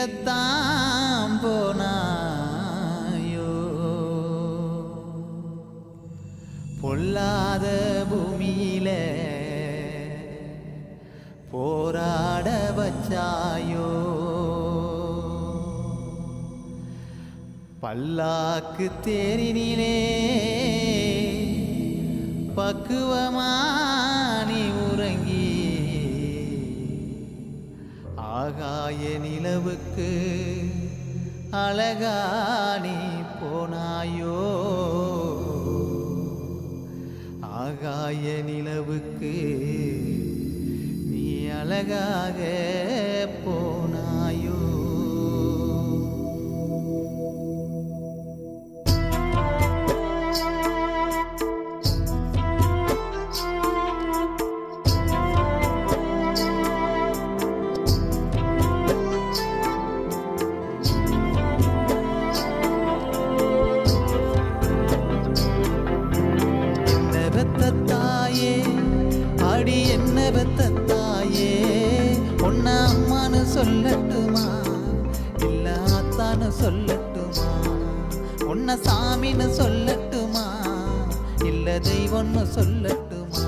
எங்கத்தாம் போனாயோ? பொல்லாத பூமியில போராட வச்சாயோ? பல்லாக்கு தேரினிலே பக்குவமா ஆகாய நிலவுக்கு அழகானி போனாயோ? ஆகாய நிலவுக்கு நீ அழகாக போ தேவத்த தாயே உன்ன அம்மானு சொல்லட்டுமா? இல்ல ஆத்தான்னு சொல்லட்டுமா? உன்ன சாமின்னு சொல்லட்டுமா? இல்ல தெய்வம்னு சொல்லட்டுமா?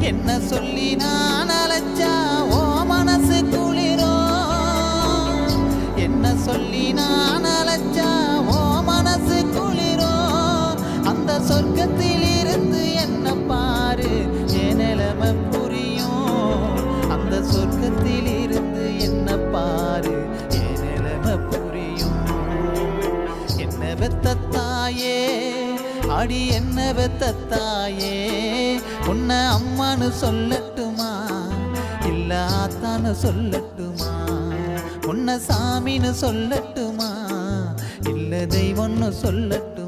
என்ன சொல்லி நான் அழைச்சா ஓ மனசு குளிரோ? என்ன சொல்லி நான் என்ன பெத்த தாயே அடி என்ன பெத்த தாயே உன்னை அம்மான்னு சொல்லட்டுமா? இல்ல ஆத்தான்னு சொல்லட்டுமா? உன்னை சாமின்னு சொல்லட்டுமா? இல்ல தெய்வம்னு சொல்லட்டுமா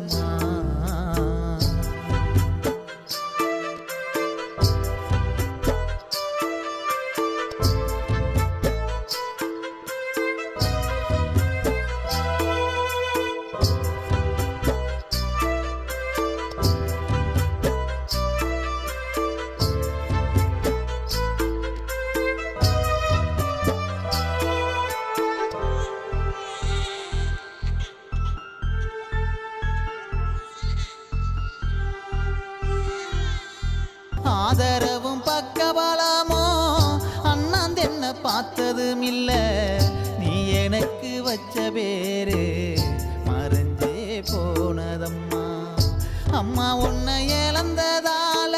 ஆதரவும் பக்கபலமோ? அண்ணாந்து என்ன பார்த்ததும் இல்லை நீ எனக்கு வச்ச பேரு மறைஞ்சே போனதம்மா. அம்மா உன்னை இழந்ததால.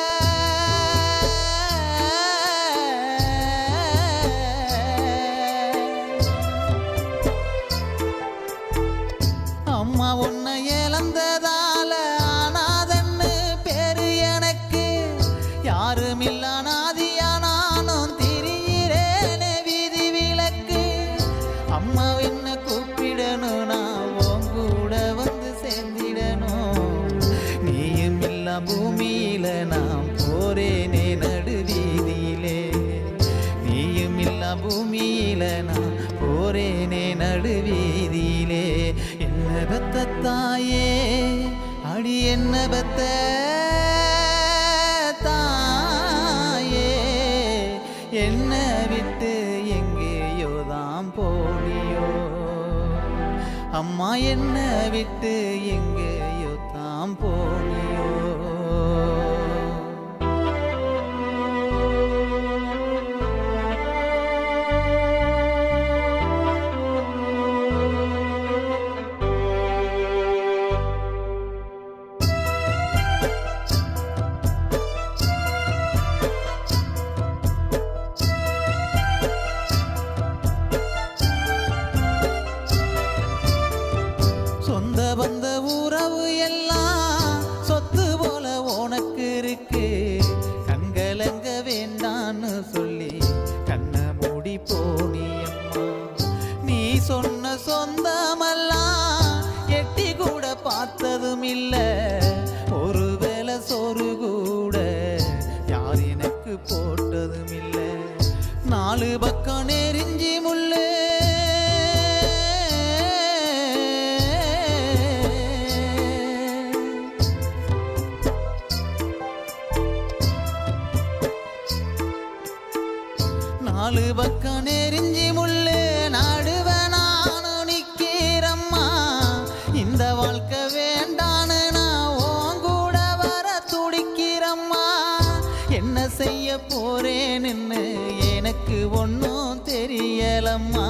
அம்மா உன்னை இழந்ததால அம்மா என்ன கூப்பிடணும்? நான் உன் கூட வந்து சேர்ந்திடணும். நீயும் இல்ல பூமியில நான் போறேனே நடுவீதியிலே நீயும் இல்ல பூமியில நான் போறேனே நடுவீதியிலே என்ன பெத்த தாயே அடி என்ன பெத்த தாயே என்ன அம்மா என்ன விட்டு எங்கே சொன்ன சொந்தமெல்லாம் எட்டி கூட பார்த்ததும் இல்ல ஒருவேளை சோறு கூட யார் எனக்கு போட்டதும் இல்ல நாலு பக்கம் நெறிஞ்சி முள்ளு. நாலு பக்கம் நெறிஞ்சி முள் போறேன்னு எனக்கு ஒன்றும் தெரியலம்மா.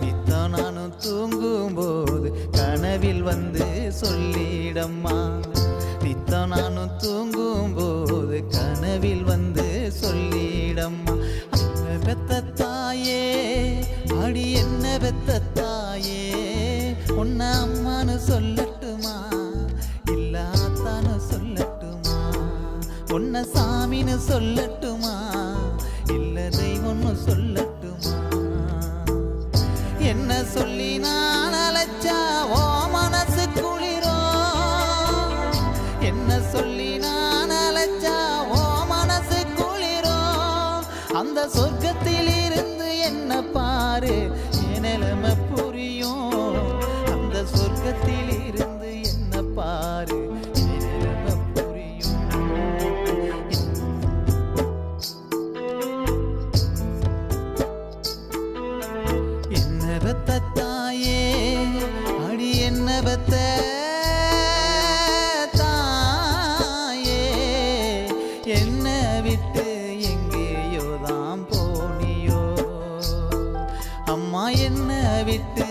நித்தம் நானும் தூங்கும்போது கனவில் வந்து சொல்லிடம்மா. நித்தம் நானும் தூங்கும்போது கனவில் வந்து சொல்லிடம்மா. பெத்த தாயே அடி என்ன பெத்த தாயே? உன்னை உன்னை சாமின்னு சொல்லட்டுமா? இல்ல தெய்வம்னு சொல்லட்டுமா? என்ன சொல்லி நான் அழைச்சா ஓ மனசு குளிரோ? என்ன சொல்லி நான் அழைச்சா ஓ மனசு குளிரோ? அந்த சொர்க்கத்தில் இருந்து என்ன பாரு? நிலைமை புரியும். அந்த சொர்க்கத்தில் என்ன விட்டு எங்கேயோ தான் போனியோ? அம்மா என்ன விட்டு